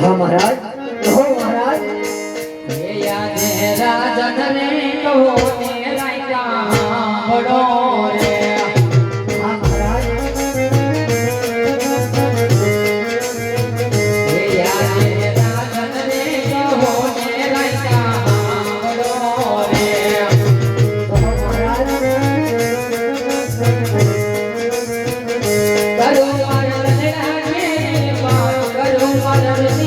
હા મહારાજ. કહો મહારાજ. રાજન કહો કરું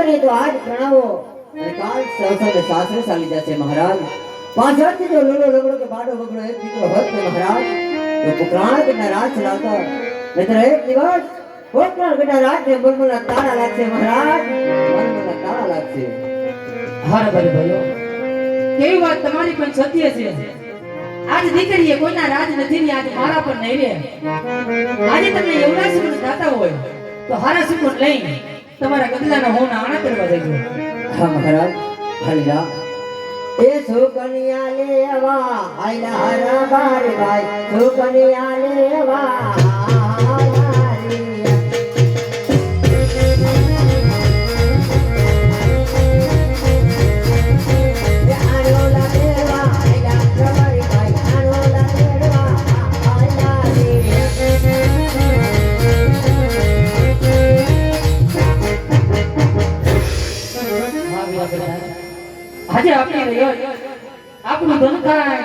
દીકરી તો આજ પ્રણાવો અને કાલ સૌસને સાસરે ચાલી જશે મહારાજ. પાછળથી જો લોલો લગડો કે બાડો બગડો એક દીકરો હોત ને મહારાજ તો પુત્રાણ બેટા રાજ ચલાવતો નહીતર એક દિવસ પોતાના બેટા રાજ ને મનમના તારા લાગશે મહારાજ. મનમના તારા લાગશે. હાર ભાઈ ભલો કેવી વાત તમારી પણ સત્ય છે. આજ દીકરીએ કોઈના રાજ નથી ને આજ મારા પર નહીં રે આજે તમને એવડા સુખ દાતા હોય તો હારા સુખ લઈને. તમારા ગદલાના હોના આણા કરવા દેજો હા, મહારાજ. હરિરા એ સુકન્યા લેવા, આયલા હરા બાર ભાઈ. સુકન્યા લેવા.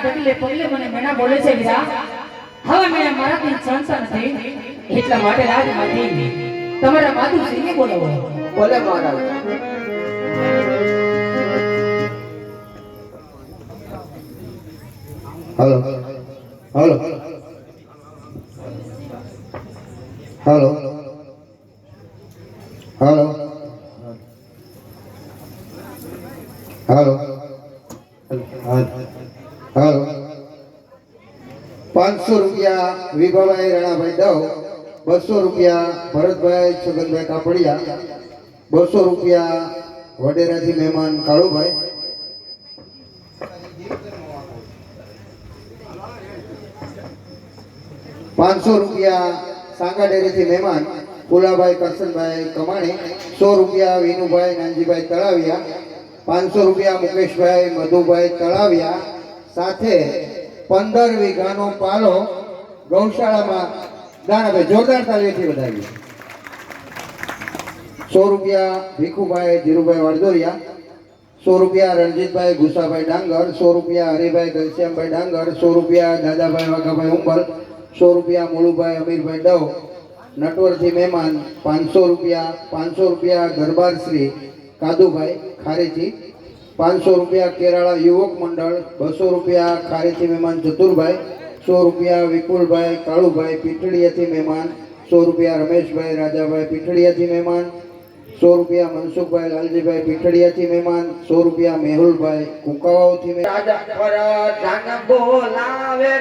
પગલે પગલે મને મેણા બોલે છે વિરા હવે મેં મારાથી સંસાર નથી એટલા માટે રાજમાંથી તમારા માતુશ્રીને બોલાવો બોલે. મહારાજ. Hello hello. Hello hello hello hello પાંચસો રૂપિયા વિભાભાઈ રણાભાઈ દવ, બસો રૂપિયા ભરતભાઈ છગનભાઈ કાપડિયા, બસો રૂપિયા વડેરાથી મહેમાન કાળુભાઈ. પાંચસો રૂપિયા સાંગા ડેરીથી મહેમાન પુલાભાઈ કરશનભાઈ કમાણી, સો રૂપિયા વિનુભાઈ નાનજીભાઈ તળાવિયા, પાંચસો રૂપિયા મુકેશભાઈ મધુભાઈ તળાવિયા, સાથે પંદર વીઘાનો પાલો ગૌશાળામાં દાણાભાઈ જોરદાર તાલીથી વધાવીએ સો રૂપિયા ભીખુભાઈ ધીરુભાઈ વાડદોરિયા, સો રૂપિયા રણજીતભાઈ ગુસાભાઈ ડાંગર, સો રૂપિયા હરિભાઈ ઘનશ્યામભાઈ ડાંગર, સો રૂપિયા દાદાભાઈ વાઘાભાઈ ઉંબલ, સો રૂપિયા મુળુભાઈ અમીરભાઈ ડવ, નટવરથી મહેમાન, પાંચસો રૂપિયા પાંચસો રૂપિયા દરબારશ્રી કાદુભાઈ ખારેચી પાંચસો રૂપિયા કેરાળા યુવક મંડળ, બસો રૂપિયા ખારેથી મહેમાન ચતુરભાઈ સો રૂપિયા વિપુલભાઈ, કાળુભાઈ પીઠળીયાથી મહેમાન, સો રૂપિયા રમેશભાઈ, રાજાભાઈ પીઠળિયાથી મહેમાન, સો રૂપિયા મનસુખભાઈ, લાલજીભાઈ પીઠડિયાથી મહેમાન, સો રૂપિયા મેહુલભાઈ કુંકાવાઓથી મહેમાન. બોલાવે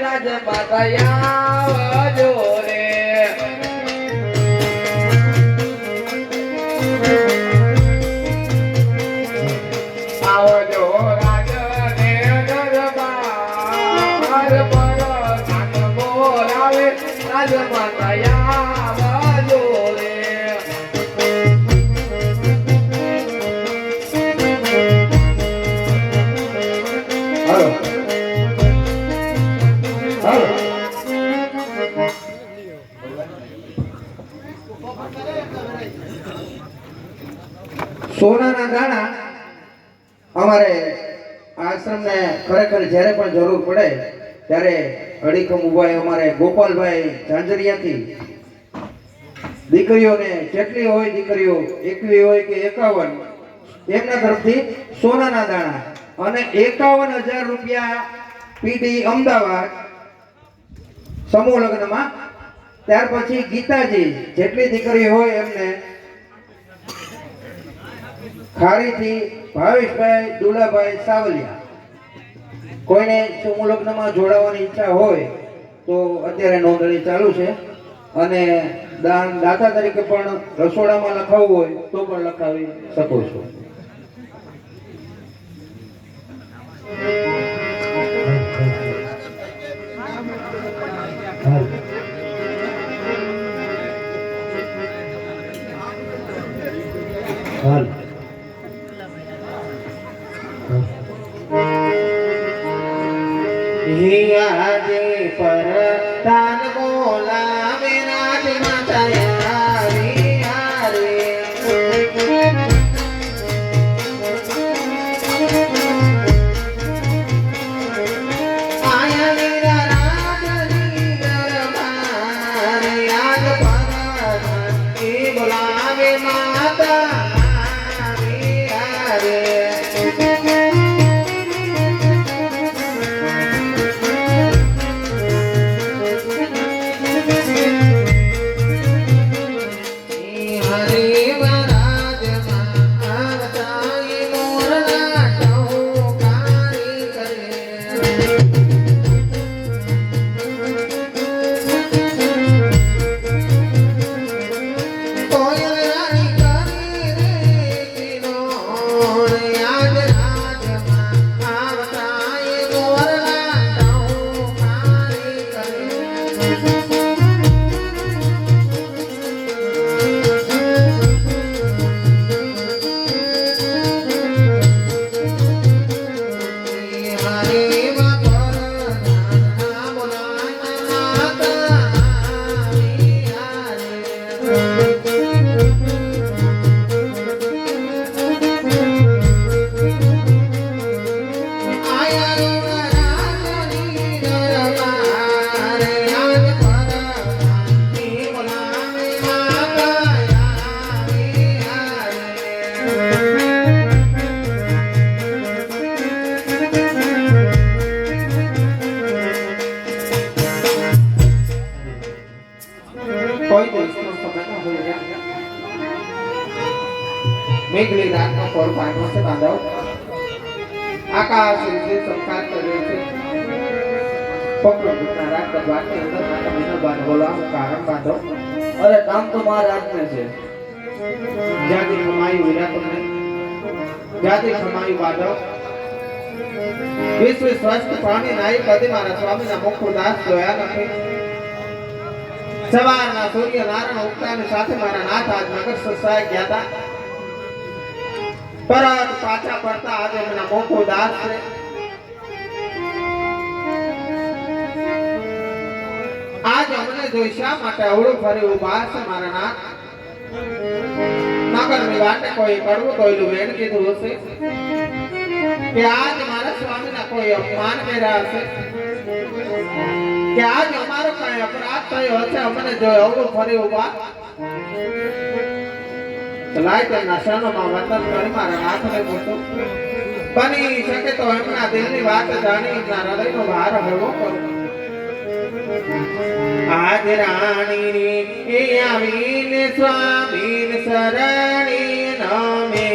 ખરેખર જ્યારે પણ જરૂર પડે, ત્યારે અડીખમ ઉભાઈ અમારે ગોપાલભાઈ ઝાંઝરિયાથી. દીકરીઓને જેટલી હોય દીકરીઓ, એકવી હોય કે એકાવન, એમના તરફથી સોનાના દાણા અને એકાવન હજાર રૂપિયા પીડી અમદાવાદ સમૂહ લગ્નમાં. ત્યાર પછી ગીતાજી, જેટલી દીકરી હોય એમને ખારીથી ભાવેશભાઈ, દુલાભાઈ સાવલિયા. કોઈને સમૂહ લગ્નમાં જોડાવાની ઈચ્છા હોય, તો અત્યારે નોંધણી ચાલુ છે. અને દાન દાતા તરીકે પણ રસોડામાં લખાવવું હોય, તો પણ લખાવી શકો છો. હિયાજે મેઘલી રાતનો પર પાનો છે બાંધવ આકાશ વિશે સંસ્કાર કર્યો છે. પકડો રાત દરબારની અંદર માતા મહિનો બાંધ બોલા હું કારણ બાંધો અરે કામ તો મારા હાથમાં છે. જ્યાંથી ખમાયું વિરા તમને. જ્યાંથી ખમાયું બાંધવ વિશ્વ સ્વસ્થ પ્રાણી નાયક કદી મારા સ્વામીના મુખ દાસ જોયા નથી. સવારના સૂર્ય નારાયણ ઉગતાની સાથે મારા નાથ આજ નગર સંસ્થાએ ગયા હતા. પરત પાછા પડતા આજે એમના મુખ દાસ છે આજ અમને જોઈ શા માટે અવળું ફરી ઊભા છે મારા નાથ? નગરની વાટે કોઈ કડવું કોઈલું વેણ કીધું હશે? કે આજ મારા સ્વામીના કોઈ અપમાન કર્યા હશે? કે આજ અમારો કઈ અપરાધ થયો હશે? અમને જોઈ અવળું ફરી ઊભા લાય તેમના શરણોમાં વતન કરી મારા નાથને પૂછો બની શકે તો એમના દિલની વાત જાણી હૃદયનો ભાર હળવો આજ રાણી આવીને સ્વામી શરણી નમે.